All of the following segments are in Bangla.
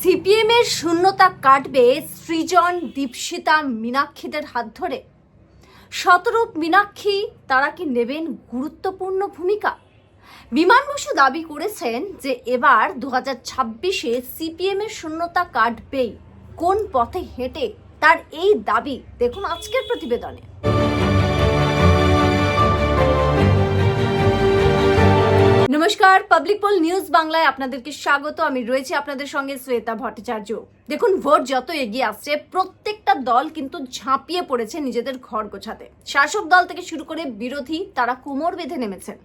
সিপিএম এর শূন্যতা কাটবে সৃজন, দীপশিতা, মীনাক্ষীদের হাত ধরে। শতরূপ মীনাক্ষী, তারা কি নেবেন গুরুত্বপূর্ণ ভূমিকা? বিমান বসু দাবি করেছেন যে এবার দু হাজার ছাব্বিশে সিপিএম এর শূন্যতা কাটবেই। কোন পথে হেঁটে? তার এই দাবি দেখুন আজকের প্রতিবেদনে। নমস্কার পাবলিক পোল নিউজ বাংলায় আপনাদেরকে স্বাগত। আমি রয়েছি আপনাদের সঙ্গে শ্বেতা ভট্টাচার্য। দেখুন, ভোট যত এগিয়ে আসছে, প্রত্যেকটা দল কিন্তু ঝাঁপিয়ে পড়েছে নিজেদের ঘর গোছাতে। শাসক দল থেকে শুরু করে বিরোধী, তারা কোমর বেঁধে নেমেছেন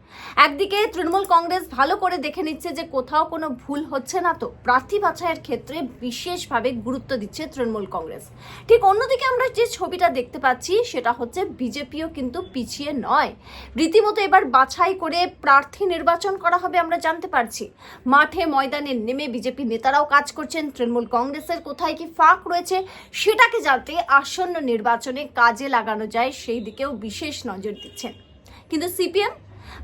একদিকে তৃণমূল কংগ্রেস ভালো করে দেখে নিচ্ছে যে কোথাও কোনো ভুল হচ্ছে না তো, প্রার্থী বাছাইয়ের ক্ষেত্রে বিশেষভাবে গুরুত্ব দিচ্ছে তৃণমূল কংগ্রেস। ঠিক অন্যদিকে আমরা যে ছবিটা দেখতে পাচ্ছি, সেটা হচ্ছে বিজেপিও কিন্তু পিছিয়ে নয়। রীতিমতো এবার বাছাই করে প্রার্থী নির্বাচন করা হবে আমরা জানতে পারছি। মাঠে ময়দানে নেমে বিজেপি নেতারাও কাজ করছেন, তৃণমূল কংগ্রেসের কোথায় কি ফাঁক রয়েছে সেটাকে যাতে আসন্ন নির্বাচনে কাজে লাগানো যায় সেই দিকেও বিশেষ নজর দিচ্ছেন। কিন্তু সিপিএম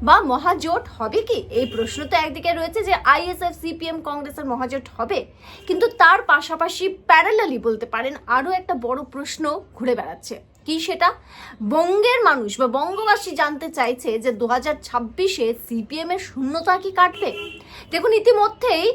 বা মহাজোট হবে কি? এই প্রশ্ন তো একদিকে রয়েছে যে আইএসএফ, সিপিএম, কংগ্রেসের মহাজোট হবে। কিন্তু তার পাশাপাশি প্যারালালি বলতে পারেন, আরও একটা বড় প্রশ্ন ঘুরে বেড়াচ্ছে। কি সেটা? বঙ্গের মানুষ বা বঙ্গবাসী জানতে চাইছে যে দু হাজার ছাব্বিশে সিপিএম এর শূন্যতা কি কাটবে? দেখুন, ইতিমধ্যেই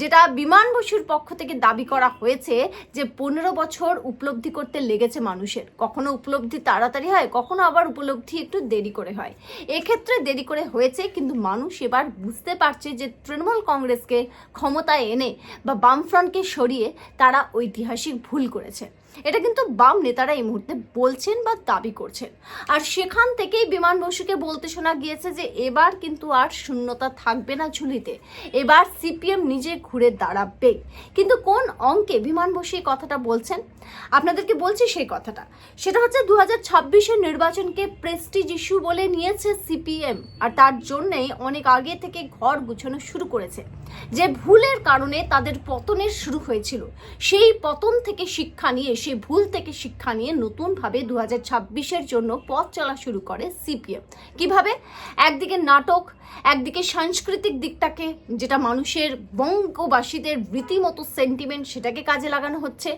যেটা বিমান বসুর পক্ষ থেকে দাবি করা হয়েছে যে পনেরো বছর উপলব্ধি করতে লেগেছে মানুষের। কখনো উপলব্ধি তাড়াতাড়ি হয়, কখনো আবার উপলব্ধি একটু দেরি করে হয়। এক্ষেত্রে দেরি করে হয়েছে, কিন্তু মানুষ এবার বুঝতে পারছে যে তৃণমূল কংগ্রেসকে ক্ষমতায় এনে বা বামফ্রন্টকে সরিয়ে তারা ঐতিহাসিক ভুল করেছে। এটা কিন্তু বাম নেতারা এই মুহূর্তে বলছেন বা দাবি করছেন। আর সেখান থেকেই বিমান বসুকে বলতে শোনা গিয়েছে যে এবার কিন্তু আর শূন্যতা থাকবে না ঝুলিতে। এবার সিপিএম নিজে ঘুরে দাঁড়াবে। কিন্তু কোন অঙ্কে বিমান বসু এই কথাটা বলছেন? আপনাদেরকে বলছি সেই কথাটা। সেটা হচ্ছে দু হাজার ছাব্বিশের নির্বাচনকে প্রেস্টিজ ইস্যু বলে নিয়েছে সিপিএম। আর তার জন্যই অনেক আগে থেকে ঘর গুছানো শুরু করেছে। যে ভুলের কারণে তাদের পতনের শুরু হয়েছিল। সেই পতন থেকে শিক্ষা নিয়ে সেই ভুল থেকে শিক্ষা নিয়ে নতুনভাবে দু হাজার ছাব্বিশের জন্য পথ চলা শুরু করে সিপিএম। কীভাবে? একদিকে নাটক, একদিকে সাংস্কৃতিক দিকটাকে, যেটা মানুষের বঙ্গবাসীদের রীতিমতো সেন্টিমেন্ট সেটাকে কাজে লাগানো হচ্ছে।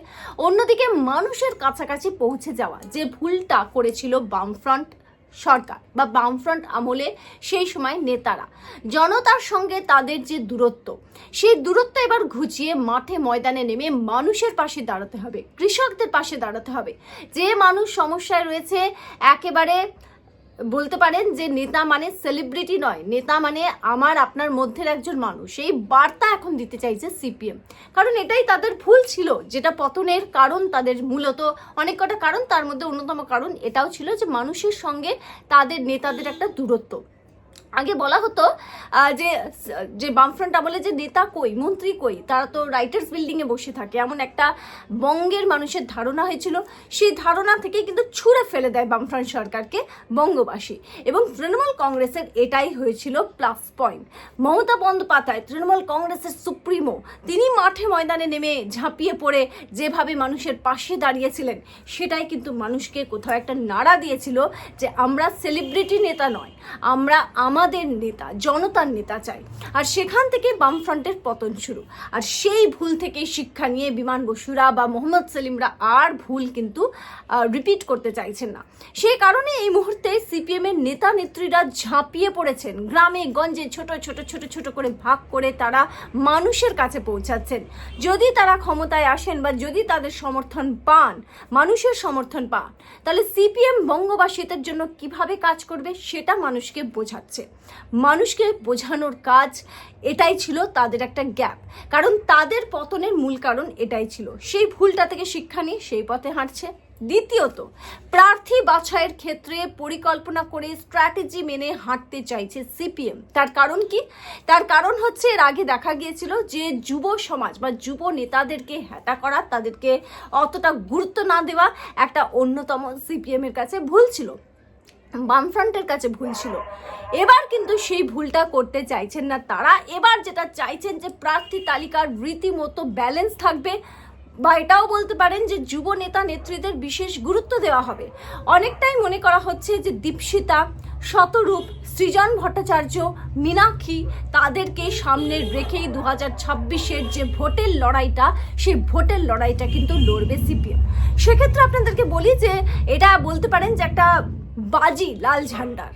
অন্যদিকে মানুষের কাছাকাছি পৌঁছে যাওয়া, যে ভুলটা করেছিল বামফ্রন্ট সরকার বা বামফ্রন্ট আমলে সেই সময় নেতারা। জনতার সঙ্গে তাদের যে দূরত্ব, সেই দূরত্ব এবার ঘুচিয়ে মাঠে ময়দানে নেমে মানুষের পাশে দাঁড়াতে হবে, কৃষকদের পাশে দাঁড়াতে হবে। যে মানুষ সমস্যায় রয়েছে, একেবারে বলতে পারেন যে নেতা মানে সেলিব্রিটি নয়। নেতা মানে আমার, আপনার মধ্যের একজন মানুষ। এই বার্তা এখন দিতে চাইছে সিপিএম। কারণ এটাই তাদের ভুল ছিল, যেটা পতনের কারণ তাদের মূলত অনেক কটা কারণ, তার মধ্যে অন্যতম কারণ এটাও ছিল যে মানুষের সঙ্গে তাদের নেতাদের একটা দূরত্ব। আগে বলা হতো যে যে বামফ্রন্ট আমলে যে নেতা কই, মন্ত্রী কই, তারা তো রাইটার্স বিল্ডিংয়ে বসে থাকে। এমন একটা বঙ্গের মানুষের ধারণা হয়েছিল। সেই ধারণা থেকে কিন্তু ছুঁড়ে ফেলে দেয় বামফ্রন্ট সরকারকে বঙ্গবাসী। এবং তৃণমূল কংগ্রেসের এটাই হয়েছিল প্লাস পয়েন্ট মমতা বন্দ্যোপাধ্যায়, তৃণমূল কংগ্রেসের সুপ্রিমো, তিনি মাঠে ময়দানে নেমে ঝাঁপিয়ে পড়ে যেভাবে মানুষের পাশে দাঁড়িয়েছিলেন, সেটাই কিন্তু মানুষকে কোথাও একটা নাড়া দিয়েছিল যে আমরা সেলিব্রিটি নেতা নয়। আমরা আমাদের নেতা, জনতার নেতা চাই। আর সেখান থেকে বামফ্রন্টের পতন শুরু। আর সেই ভুল থেকে শিক্ষা নিয়ে বিমান বসুরা বা মোহাম্মদ সেলিমরা আর ভুল কিন্তু রিপিট করতে চাইছেন না। সেই কারণে এই মুহূর্তে সিপিএম এর নেতা নেত্রীরা ঝাঁপিয়ে পড়েছেন। গ্রামে, গঞ্জে ছোট ছোট ছোট ছোট করে ভাগ করে তারা মানুষের কাছে পৌঁছাচ্ছেন। যদি তারা ক্ষমতায় আসেন বা যদি তাদের সমর্থন পান, মানুষের সমর্থন পান, তাহলে সিপিএম বঙ্গবাসীদের জন্য কীভাবে কাজ করবে সেটা মানুষকে বোঝাচ্ছে। মানুষকে বোঝানোর কাজ এটাই ছিল তাদের একটা গ্যাপ। কারণ তাদের পতনের মূল কারণ এটাই ছিল। সেই ভুলটা থেকে শিক্ষা নিয়ে সেই পথে হাঁটছে। দ্বিতীয়ত, প্রার্থী বাছাইয়ের ক্ষেত্রে পরিকল্পনা করে স্ট্র্যাটেজি মেনে হাঁটতে চাইছে সিপিএম। তার কারণ কি? তার কারণ হচ্ছে এর আগে দেখা গিয়েছিল যে যুব সমাজ বা যুব নেতাদেরকে হ্যাটা করা, তাদেরকে অতটা গুরুত্ব না দেওয়া একটা অন্যতম সিপিএমের কাছে ভুল ছিল। বামফ্রন্টের কাছে ভুল ছিল। এবার কিন্তু সেই ভুলটা করতে চাইছেন না তারা। এবার যেটা চাইছেন যে প্রার্থী তালিকার রীতিমতো ব্যালেন্স থাকবে বা এটাও বলতে পারেন যে যুব নেতা নেত্রীদের বিশেষ গুরুত্ব দেওয়া হবে। অনেকটাই মনে করা হচ্ছে যে দীপশিতা, শতরূপ, সৃজন ভট্টাচার্য, মীনাক্ষী তাদেরকে সামনে রেখেই দু হাজার ছাব্বিশের যে ভোটের লড়াইটা, সেই ভোটের লড়াইটা কিন্তু লড়বে সিপিএম। সেক্ষেত্রে আপনাদেরকে বলি যে এটা বলতে পারেন যে একটা বাজি লাল ঝান্ডার।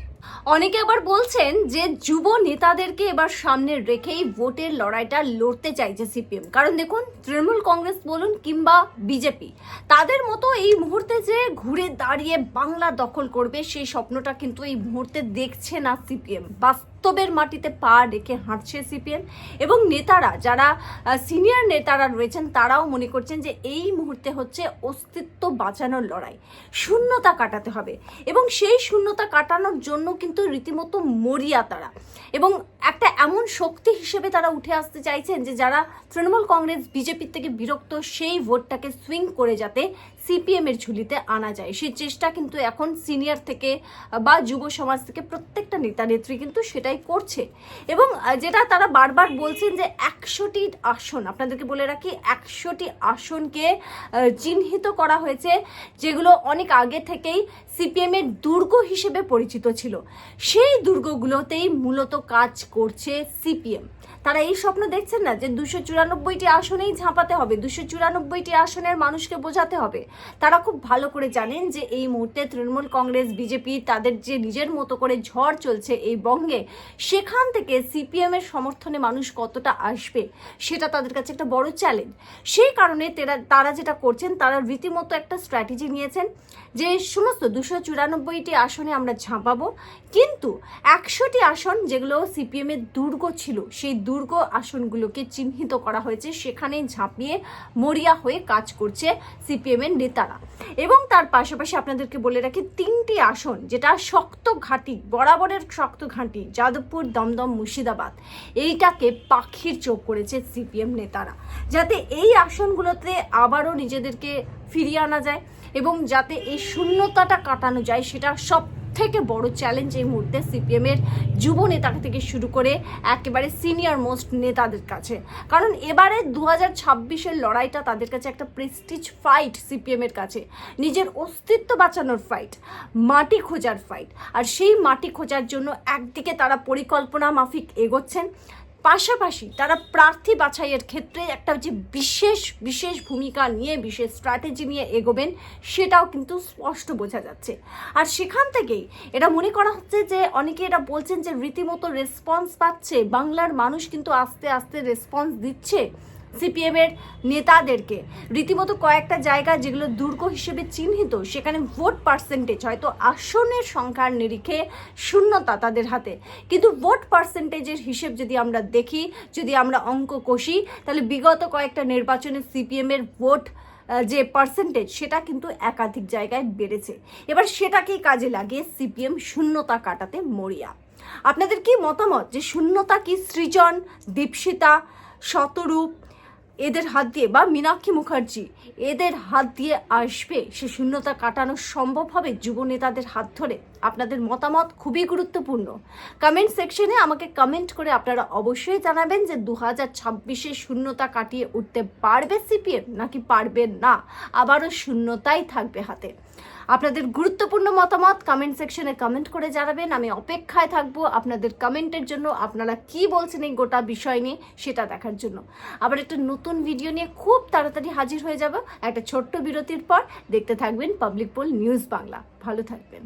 অনেকে আবার বলছেন যে যুব নেতাদেরকে এবার সামনে রেখেই ভোটের লড়াইটা লড়তে চাইছে সিপিএম। কারণ দেখুন, তৃণমূল কংগ্রেস বলুন কিংবা বিজেপি, তাদের মতো এই মুহূর্তে যে ঘুরে দাঁড়িয়ে বাংলা দখল করবে সেই স্বপ্নটা কিন্তু এই মুহূর্তে দেখছে না সিপিএম। বাস্তবের মাটিতে পা রেখে হাঁটছে সিপিএম। এবং নেতারা, যারা সিনিয়র নেতারা রয়েছেন, তারাও মনে করছেন যে এই মুহূর্তে হচ্ছে অস্তিত্ব বাঁচানোর লড়াই। শূন্যতা কাটাতে হবে। এবং সেই শূন্যতা কাটানোর জন্য কিন্তু রীতিমতো মরিয়া তারা। এবং একটা এমন শক্তি হিসেবে তারা উঠে আসতে চাইছেন যে যারা তৃণমূল কংগ্রেস, বিজেপির থেকে বিরক্ত, সেই ভোটটাকে সুইং করে যাতে সিপিএম এর ঝুলিতে আনা যায়। সেই চেষ্টা কিন্তু এখন সিনিয়র থেকে বা যুব সমাজ থেকে প্রত্যেকটা নেতা নেত্রী কিন্তু সেটাই করছে। এবং যেটা তারা বারবার বলছেন যে একশোটি আসন, আপনাদেরকে বলে রাখি, একশোটি আসনকে চিহ্নিত করা হয়েছে, যেগুলো অনেক আগে থেকেই সিপিএম এর দুর্গ হিসেবে পরিচিত ছিল। সেই দুর্গগুলোতেই মূলত কাজ করছে সিপিএম। তারা এই স্বপ্ন দেখছেন না যে দুশো চুরানব্বইটি আসনেই ঝাঁপাতে হবে, দুশো চুরানব্বইটি আসনের মানুষকে বোঝাতে হবে। তারা খুব ভালো করে জানেন যে এই মুহূর্তে তৃণমূল কংগ্রেস, বিজেপি তাদের যে নিজের মতো করে ঝড় চলছে এই বঙ্গে, সেখান থেকে সিপিএম এর সমর্থনে মানুষ কতটা আসবে, সেটা তাদের কাছে একটা বড় চ্যালেঞ্জ সেই কারণে তেরা- যেটা করছেন, তারা রীতিমতো একটা স্ট্র্যাটেজি নিয়েছেন যে সমস্ত দুশো চুরানব্বইটি আসনে আমরা ঝাঁপাবো। কিন্তু একশোটি আসন যেগুলো সিপিএম এর দুর্গ ছিল, সেই আসনগুলোকে চিহ্নিত করা হয়েছে। সেখানে ঝাঁপিয়ে মরিয়া হয়ে কাজ করছে সিপিএম এর নেতারা। এবং তার পাশাপাশি আপনাদেরকে বলে রাখি, তিনটি আসন, যেটা শক্ত ঘাঁটি, বরাবরের শক্ত ঘাঁটি, যাদবপুর, দমদম, মুর্শিদাবাদ, এইটাকে পাখির চোখ করেছে সিপিএম নেতারা। যাতে এই আসনগুলোতে আবারও নিজেদেরকে ফিরিয়ে আনা যায় এবং যাতে এই শূন্যতাটা কাটানো যায়, সেটা সব থেকে বড় চ্যালেঞ্জ এই মুহূর্তে সিপিএম এর যুব নেতা থেকে শুরু করে একেবারে সিনিয়র মোস্ট নেতাদের কাছে। কারণ এবারে দু হাজার লড়াইটা তাদের কাছে একটা প্রেস্টিজ ফাইট সিপিএম এর কাছে। নিজের অস্তিত্ব বাঁচানোর ফাইট মাটি খোঁজার ফাইট আর সেই মাটি খোঁজার জন্য একদিকে তারা পরিকল্পনা মাফিক এগোচ্ছেন পাশাপাশি তারা প্রার্থী বাছাইয়ের ক্ষেত্রে একটা যে বিশেষ বিশেষ ভূমিকা নিয়ে, বিশেষ স্ট্র্যাটেজি নিয়ে এগোবেন, সেটাও কিন্তু স্পষ্ট বোঝা যাচ্ছে। আর সেখান থেকেই এটা মনে করা হচ্ছে যে অনেকে এটা বলছেন যে রীতিমতো রেসপন্স পাচ্ছে। বাংলার মানুষ কিন্তু আস্তে আস্তে রেসপন্স দিচ্ছে। সিপিএম এর নেতাদেরকে। রীতিমতো কয়েকটা জায়গা যেগুলো দুর্গ হিসেবে চিহ্নিত, সেখানে ভোট পার্সেন্টেজ হয়তো আসনের সংখ্যার নিরিখে শূন্যতা তাদের হাতে। কিন্তু ভোট পার্সেন্টেজের হিসেব যদি আমরা দেখি, যদি আমরা অঙ্ক কষি, তাহলে বিগত কয়েকটা নির্বাচনে সিপিএমের ভোট যে পার্সেন্টেজ সেটা কিন্তু একাধিক জায়গায় বেড়েছে। এবার সেটাকেই কাজে লাগিয়ে সিপিএম শূন্যতা কাটাতে মরিয়া। আপনাদের কি মতামত যে শূন্যতা কি সৃজন, দীপশিতা, শতরূপ এদের হাত দিয়ে, বা মীনাক্ষী মুখার্জি, এদের হাত দিয়ে আসবে সে শূন্যতা কাটানো সম্ভব হবে যুব নেতাদের হাত ধরে? আপনাদের মতামত খুবই গুরুত্বপূর্ণ। কমেন্ট সেকশনে আমাকে কমেন্ট করে আপনারা অবশ্যই জানাবেন যে দু হাজার ছাব্বিশে শূন্যতা কাটিয়ে উঠতে পারবে সিপিএম নাকি পারবে না? আবারও শূন্যতাই থাকবে হাতে। আপনাদের গুরুত্বপূর্ণ মতামত কমেন্ট সেকশনে কমেন্ট করে জানাবেন। আমি অপেক্ষায় থাকব আপনাদের কমেন্টের জন্য আপনারা কি বলছেন এই গোটা বিষয় নিয়ে সেটা দেখার জন্য। আবার একটা নতুন ভিডিও নিয়ে খুব তাড়াতাড়ি হাজির হয়ে যাব। একটা ছোট্ট বিরতির পর দেখতে থাকবেন পাবলিক পোল নিউজ বাংলা ভালো থাকবেন।